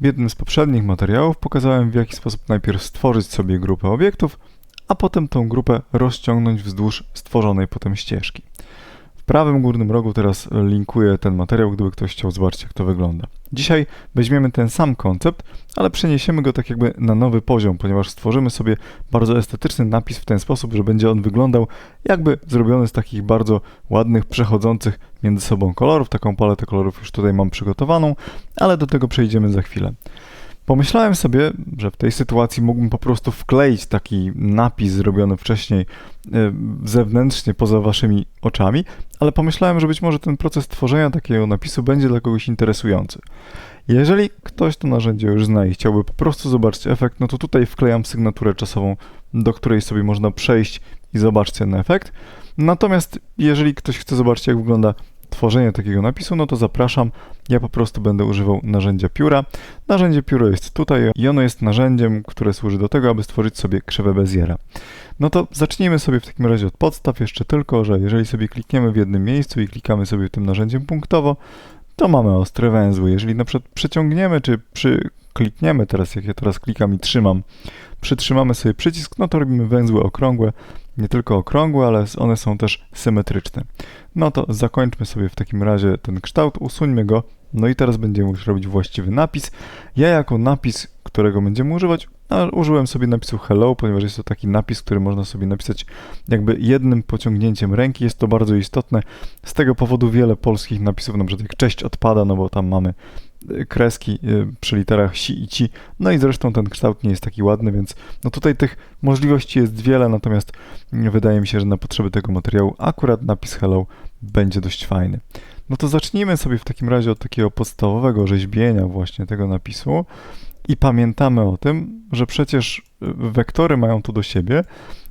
W jednym z poprzednich materiałów pokazałem w jaki sposób najpierw stworzyć sobie grupę obiektów, a potem tą grupę rozciągnąć wzdłuż stworzonej potem ścieżki. Prawym górnym rogu teraz linkuję ten materiał, gdyby ktoś chciał zobaczyć jak to wygląda. Dzisiaj weźmiemy ten sam koncept, ale przeniesiemy go tak jakby na nowy poziom, ponieważ stworzymy sobie bardzo estetyczny napis w ten sposób, że będzie on wyglądał jakby zrobiony z takich bardzo ładnych, przechodzących między sobą kolorów. Taką paletę kolorów już tutaj mam przygotowaną, ale do tego przejdziemy za chwilę. Pomyślałem sobie, że w tej sytuacji mógłbym po prostu wkleić taki napis zrobiony wcześniej y, zewnętrznie poza waszymi oczami, ale pomyślałem, że być może ten proces tworzenia takiego napisu będzie dla kogoś interesujący. Jeżeli ktoś to narzędzie już zna i chciałby po prostu zobaczyć efekt, no to tutaj wklejam sygnaturę czasową, do której sobie można przejść i zobaczyć ten efekt. Natomiast jeżeli ktoś chce zobaczyć, jak wygląda tworzenie takiego napisu, no to zapraszam. Ja po prostu będę używał narzędzia pióra. Narzędzie pióro jest tutaj i ono jest narzędziem, które służy do tego, aby stworzyć sobie krzywę Beziera. No to zacznijmy sobie w takim razie od podstaw, jeszcze tylko, że jeżeli sobie klikniemy w jednym miejscu i klikamy sobie tym narzędziem punktowo, to mamy ostre węzły. Jeżeli na przykład przeciągniemy, czy przyklikniemy teraz, jak ja teraz klikam i trzymam, przytrzymamy sobie przycisk, no to robimy węzły okrągłe, nie tylko okrągłe, ale one są też symetryczne. No to zakończmy sobie w takim razie ten kształt, usuńmy go, no i teraz będziemy już robić właściwy napis. Ja jako napis, którego będziemy używać, użyłem sobie napisu hello, ponieważ jest to taki napis, który można sobie napisać jakby jednym pociągnięciem ręki. Jest to bardzo istotne. Z tego powodu wiele polskich napisów, na przykład jak cześć odpada, no bo tam mamy kreski y, przy literach si i ci. No i zresztą ten kształt nie jest taki ładny, więc no tutaj tych możliwości jest wiele, natomiast wydaje mi się, że na potrzeby tego materiału akurat napis hello będzie dość fajny. No to zacznijmy sobie w takim razie od takiego podstawowego rzeźbienia właśnie tego napisu i pamiętamy o tym, że przecież y, wektory mają to do siebie,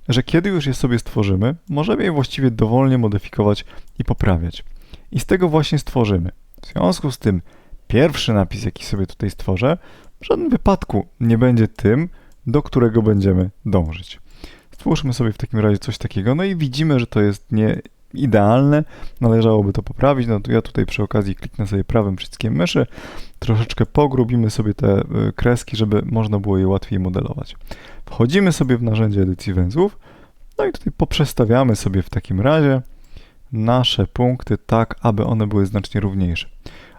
że kiedy już je sobie stworzymy, możemy je właściwie dowolnie modyfikować i poprawiać. I z tego właśnie stworzymy. W związku z tym pierwszy napis, jaki sobie tutaj stworzę, w żadnym wypadku nie będzie tym, do którego będziemy dążyć. Stwórzmy sobie w takim razie coś takiego, no i widzimy, że to jest nie idealne, należałoby to poprawić, no to ja tutaj przy okazji kliknę sobie prawym przyciskiem myszy, troszeczkę pogrubimy sobie te y, kreski, żeby można było je łatwiej modelować. Wchodzimy sobie w narzędzie edycji węzłów, no i tutaj poprzestawiamy sobie w takim razie nasze punkty tak, aby one były znacznie równiejsze.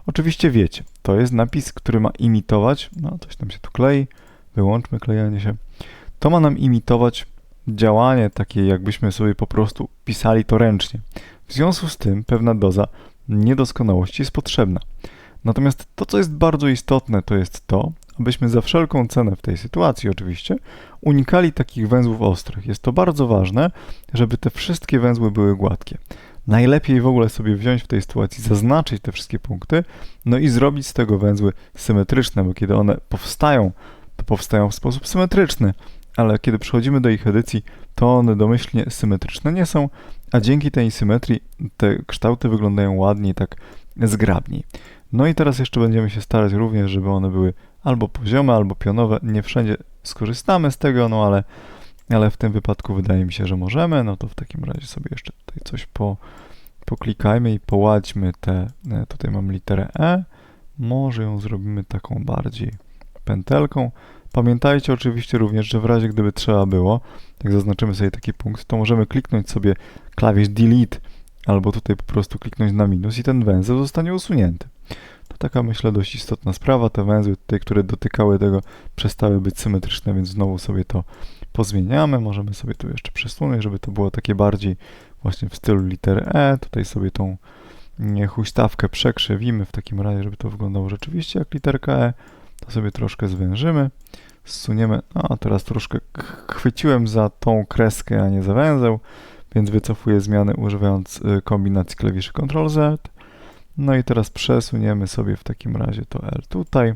Oczywiście wiecie, to jest napis, który ma imitować, no coś tam się tu klei, wyłączmy klejenie się, to ma nam imitować działanie takie, jakbyśmy sobie po prostu pisali to ręcznie. W związku z tym pewna doza niedoskonałości jest potrzebna. Natomiast to, co jest bardzo istotne, to jest to, abyśmy za wszelką cenę w tej sytuacji oczywiście unikali takich węzłów ostrych. Jest to bardzo ważne, żeby te wszystkie węzły były gładkie. Najlepiej w ogóle sobie wziąć w tej sytuacji, zaznaczyć te wszystkie punkty, no i zrobić z tego węzły symetryczne, bo kiedy one powstają, to powstają w sposób symetryczny ale kiedy przechodzimy do ich edycji, to one domyślnie symetryczne nie są, a dzięki tej symetrii te kształty wyglądają ładniej, tak zgrabniej. No i teraz jeszcze będziemy się starać również, żeby one były albo poziome, albo pionowe. Nie wszędzie skorzystamy z tego, no ale, ale w tym wypadku wydaje mi się, że możemy. No to w takim razie sobie jeszcze tutaj coś po, poklikajmy i poładźmy te, e, tutaj mam literę E, może ją zrobimy taką bardziej pętelką. Pamiętajcie oczywiście również, że w razie gdyby trzeba było, jak zaznaczymy sobie taki punkt, to możemy kliknąć sobie klawisz delete albo tutaj po prostu kliknąć na minus i ten węzeł zostanie usunięty. To taka myślę dość istotna sprawa. Te węzły tutaj, które dotykały tego, przestały być symetryczne, więc znowu sobie to pozmieniamy. Możemy sobie tu jeszcze przesunąć, żeby to było takie bardziej właśnie w stylu litery E. Tutaj sobie tą huśtawkę przekrzewimy w takim razie, żeby to wyglądało rzeczywiście jak literka E to sobie troszkę zwężymy, zsuniemy, no a teraz troszkę chwyciłem za tą kreskę, a nie za węzeł, więc wycofuję zmiany używając y, kombinacji klawiszy Ctrl Z. No i teraz przesuniemy sobie w takim razie to L tutaj,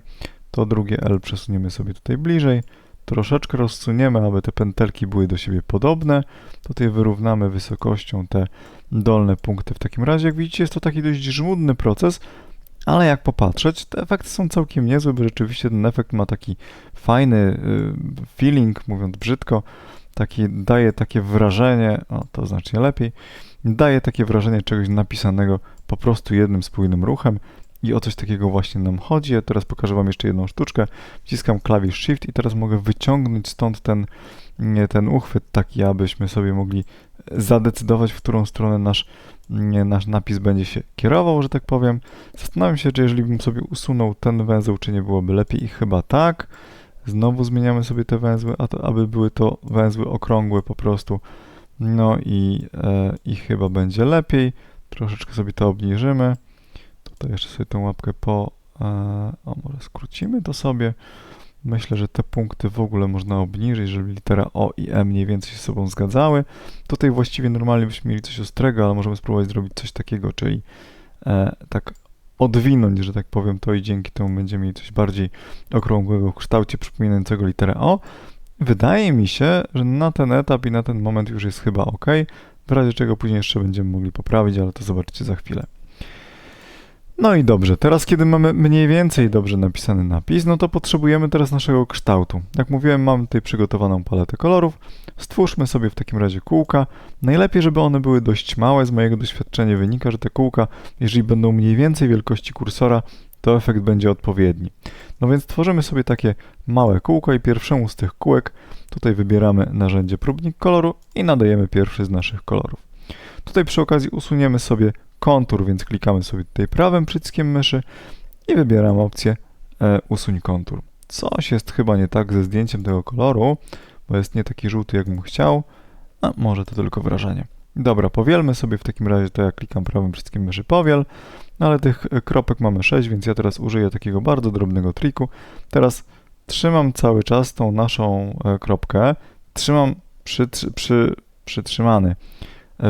to drugie L przesuniemy sobie tutaj bliżej, troszeczkę rozsuniemy, aby te pętelki były do siebie podobne. Tutaj wyrównamy wysokością te dolne punkty. W takim razie, jak widzicie, jest to taki dość żmudny proces, ale jak popatrzeć, te efekty są całkiem niezłe, bo rzeczywiście ten efekt ma taki fajny y, feeling, mówiąc brzydko, taki, daje takie wrażenie, o to znacznie lepiej, daje takie wrażenie czegoś napisanego po prostu jednym spójnym ruchem I o coś takiego właśnie nam chodzi. Ja teraz pokażę Wam jeszcze jedną sztuczkę. Wciskam klawisz Shift i teraz mogę wyciągnąć stąd ten, ten uchwyt taki, abyśmy sobie mogli zadecydować, w którą stronę nasz, nasz napis będzie się kierował, że tak powiem. Zastanawiam się, czy jeżeli bym sobie usunął ten węzeł, czy nie byłoby lepiej i chyba tak. Znowu zmieniamy sobie te węzły, aby były to węzły okrągłe po prostu. No i, e, i chyba będzie lepiej. Troszeczkę sobie to obniżymy. Tutaj jeszcze sobie tę łapkę po... E, o, może skrócimy to sobie. Myślę, że te punkty w ogóle można obniżyć, żeby litera O i E mniej więcej się z sobą zgadzały. Tutaj właściwie normalnie byśmy mieli coś ostrego, ale możemy spróbować zrobić coś takiego, czyli e, tak odwinąć, że tak powiem, to i dzięki temu będziemy mieli coś bardziej okrągłego w kształcie przypominającego literę O. Wydaje mi się, że na ten etap i na ten moment już jest chyba ok, w razie czego później jeszcze będziemy mogli poprawić, ale to zobaczycie za chwilę. No i dobrze, teraz kiedy mamy mniej więcej dobrze napisany napis, no to potrzebujemy teraz naszego kształtu. Jak mówiłem, mamy tutaj przygotowaną paletę kolorów. Stwórzmy sobie w takim razie kółka. Najlepiej, żeby one były dość małe. Z mojego doświadczenia wynika, że te kółka, jeżeli będą mniej więcej wielkości kursora, to efekt będzie odpowiedni. No więc tworzymy sobie takie małe kółko i pierwszemu z tych kółek tutaj wybieramy narzędzie próbnik koloru i nadajemy pierwszy z naszych kolorów. Tutaj przy okazji usuniemy sobie kontur, więc klikamy sobie tutaj prawym przyciskiem myszy i wybieramy opcję e, usuń kontur. Coś jest chyba nie tak ze zdjęciem tego koloru, bo jest nie taki żółty, jak bym chciał, a może to tylko wrażenie. Dobra, powielmy sobie w takim razie to, jak klikam prawym przyciskiem myszy powiel, no ale tych e, kropek mamy 6, więc ja teraz użyję takiego bardzo drobnego triku. Teraz trzymam cały czas tą naszą e, kropkę, trzymam przy, przy, przytrzymany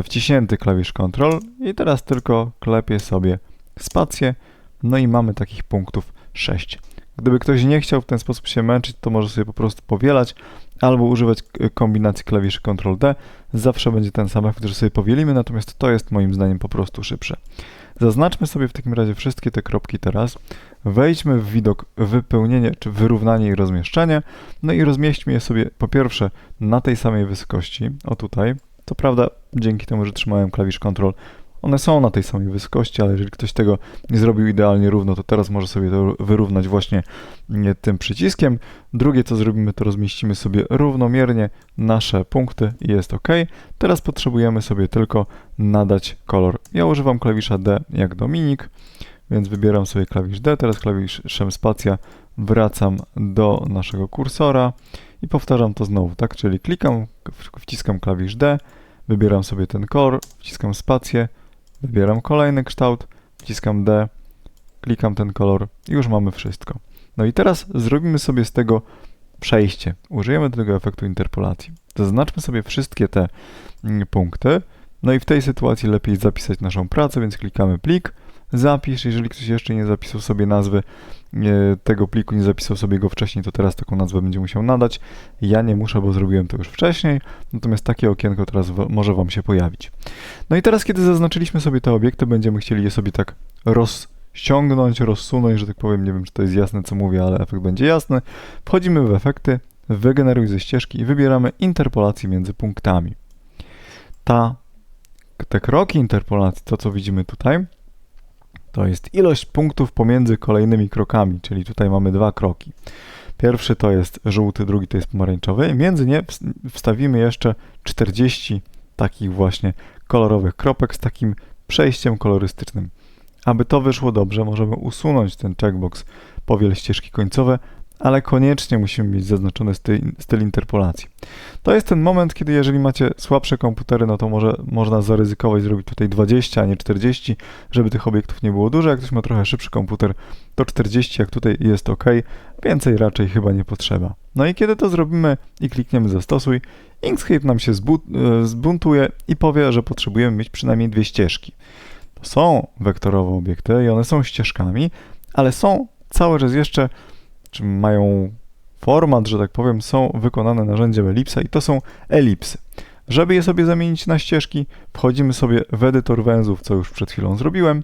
wciśnięty klawisz Ctrl i teraz tylko klepię sobie spację, no i mamy takich punktów 6. Gdyby ktoś nie chciał w ten sposób się męczyć, to może sobie po prostu powielać albo używać kombinacji klawiszy Ctrl-D. Zawsze będzie ten sam efekt, że sobie powielimy, natomiast to jest moim zdaniem po prostu szybsze. Zaznaczmy sobie w takim razie wszystkie te kropki teraz. Wejdźmy w widok wypełnienie czy wyrównanie i rozmieszczenie. No i rozmieśćmy je sobie po pierwsze na tej samej wysokości, o tutaj, to prawda, dzięki temu, że trzymałem klawisz Ctrl, one są na tej samej wysokości, ale jeżeli ktoś tego nie zrobił idealnie równo, to teraz może sobie to wyrównać właśnie tym przyciskiem. Drugie, co zrobimy, to rozmieścimy sobie równomiernie nasze punkty i jest OK. Teraz potrzebujemy sobie tylko nadać kolor. Ja używam klawisza D jak Dominik, więc wybieram sobie klawisz D, teraz klawiszem spacja wracam do naszego kursora i powtarzam to znowu, tak? Czyli klikam, wciskam klawisz D, wybieram sobie ten kolor, wciskam spację, wybieram kolejny kształt, wciskam D, klikam ten kolor i już mamy wszystko. No i teraz zrobimy sobie z tego przejście. Użyjemy tego efektu interpolacji. Zaznaczmy sobie wszystkie te mm, punkty. No i w tej sytuacji lepiej zapisać naszą pracę, więc klikamy plik, zapisz. Jeżeli ktoś jeszcze nie zapisał sobie nazwy tego pliku, nie zapisał sobie go wcześniej, to teraz taką nazwę będzie musiał nadać. Ja nie muszę, bo zrobiłem to już wcześniej, natomiast takie okienko teraz może Wam się pojawić. No i teraz, kiedy zaznaczyliśmy sobie te obiekty, będziemy chcieli je sobie tak rozciągnąć, rozsunąć, że tak powiem, nie wiem, czy to jest jasne, co mówię, ale efekt będzie jasny. Wchodzimy w efekty, wygeneruj ze ścieżki i wybieramy interpolację między punktami. Ta, te kroki interpolacji, to co widzimy tutaj, to jest ilość punktów pomiędzy kolejnymi krokami, czyli tutaj mamy dwa kroki. Pierwszy to jest żółty, drugi to jest pomarańczowy między nie wstawimy jeszcze 40 takich właśnie kolorowych kropek z takim przejściem kolorystycznym. Aby to wyszło dobrze, możemy usunąć ten checkbox powiel ścieżki końcowe, ale koniecznie musimy mieć zaznaczony styl, styl, interpolacji. To jest ten moment, kiedy jeżeli macie słabsze komputery, no to może można zaryzykować zrobić tutaj 20, a nie 40, żeby tych obiektów nie było dużo. Jak ktoś ma trochę szybszy komputer, to 40, jak tutaj jest ok, więcej raczej chyba nie potrzeba. No i kiedy to zrobimy i klikniemy zastosuj, Inkscape nam się e, zbuntuje i powie, że potrzebujemy mieć przynajmniej dwie ścieżki. To są wektorowe obiekty i one są ścieżkami, ale są cały czas jeszcze czy mają format, że tak powiem, są wykonane narzędziem elipsa i to są elipsy. Żeby je sobie zamienić na ścieżki, wchodzimy sobie w edytor węzłów, co już przed chwilą zrobiłem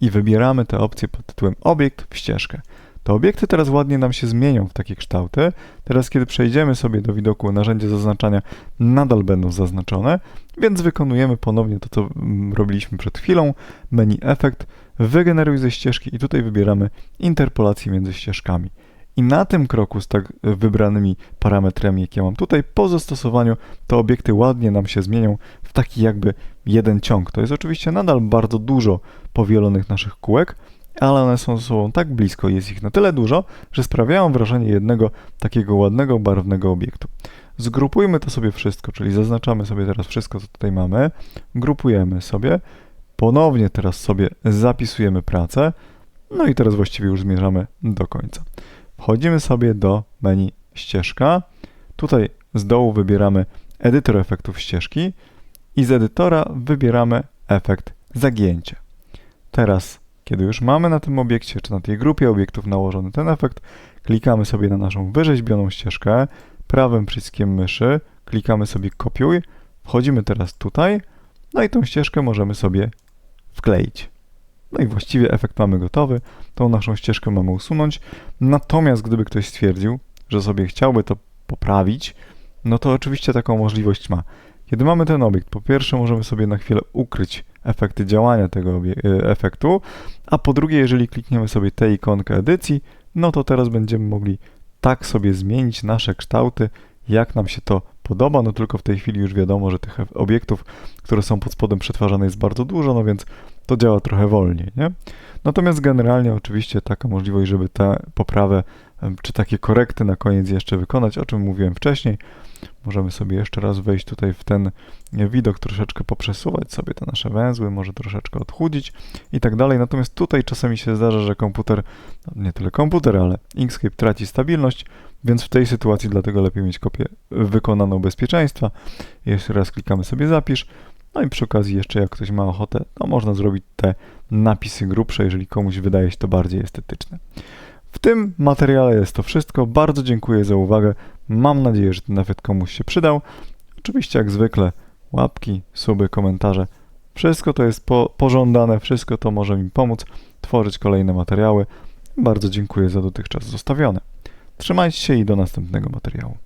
i wybieramy tę opcję pod tytułem obiekt w ścieżkę. Te obiekty teraz ładnie nam się zmienią w takie kształty. Teraz, kiedy przejdziemy sobie do widoku narzędzie zaznaczania, nadal będą zaznaczone, więc wykonujemy ponownie to, co mm, robiliśmy przed chwilą. Menu efekt, wygeneruj ze ścieżki i tutaj wybieramy interpolację między ścieżkami. I na tym kroku z tak wybranymi parametrami, jakie mam tutaj, po zastosowaniu te obiekty ładnie nam się zmienią w taki jakby jeden ciąg. To jest oczywiście nadal bardzo dużo powielonych naszych kółek, ale one są ze sobą tak blisko, jest ich na tyle dużo, że sprawiają wrażenie jednego takiego ładnego, barwnego obiektu. Zgrupujmy to sobie wszystko, czyli zaznaczamy sobie teraz wszystko, co tutaj mamy, grupujemy sobie, ponownie teraz sobie zapisujemy pracę, no i teraz właściwie już zmierzamy do końca. Wchodzimy sobie do menu ścieżka. Tutaj z dołu wybieramy edytor efektów ścieżki i z edytora wybieramy efekt zagięcie. Teraz, kiedy już mamy na tym obiekcie, czy na tej grupie obiektów nałożony ten efekt, klikamy sobie na naszą wyrzeźbioną ścieżkę, prawym przyciskiem myszy, klikamy sobie kopiuj, wchodzimy teraz tutaj, no i tą ścieżkę możemy sobie wkleić. No i właściwie efekt mamy gotowy, tą naszą ścieżkę mamy usunąć. Natomiast gdyby ktoś stwierdził, że sobie chciałby to poprawić, no to oczywiście taką możliwość ma. Kiedy mamy ten obiekt, po pierwsze możemy sobie na chwilę ukryć efekty działania tego e, efektu, a po drugie, jeżeli klikniemy sobie tę ikonkę edycji, no to teraz będziemy mogli tak sobie zmienić nasze kształty, jak nam się to podoba, no tylko w tej chwili już wiadomo, że tych obiektów, które są pod spodem przetwarzane jest bardzo dużo, no więc to działa trochę wolniej, nie? Natomiast generalnie oczywiście taka możliwość, żeby tę poprawę czy takie korekty na koniec jeszcze wykonać, o czym mówiłem wcześniej, możemy sobie jeszcze raz wejść tutaj w ten widok, troszeczkę poprzesuwać sobie te nasze węzły, może troszeczkę odchudzić i tak dalej. Natomiast tutaj czasami się zdarza, że komputer, nie tyle komputer, ale Inkscape traci stabilność, więc w tej sytuacji dlatego lepiej mieć kopię wykonaną bezpieczeństwa. Jeszcze raz klikamy sobie zapisz. No i przy okazji jeszcze jak ktoś ma ochotę, to można zrobić te napisy grubsze, jeżeli komuś wydaje się to bardziej estetyczne. W tym materiale jest to wszystko. Bardzo dziękuję za uwagę. Mam nadzieję, że ten efekt komuś się przydał. Oczywiście jak zwykle łapki, suby, komentarze. Wszystko to jest po, pożądane, wszystko to może mi pomóc tworzyć kolejne materiały. Bardzo dziękuję za dotychczas zostawione. Trzymajcie się i do następnego materiału.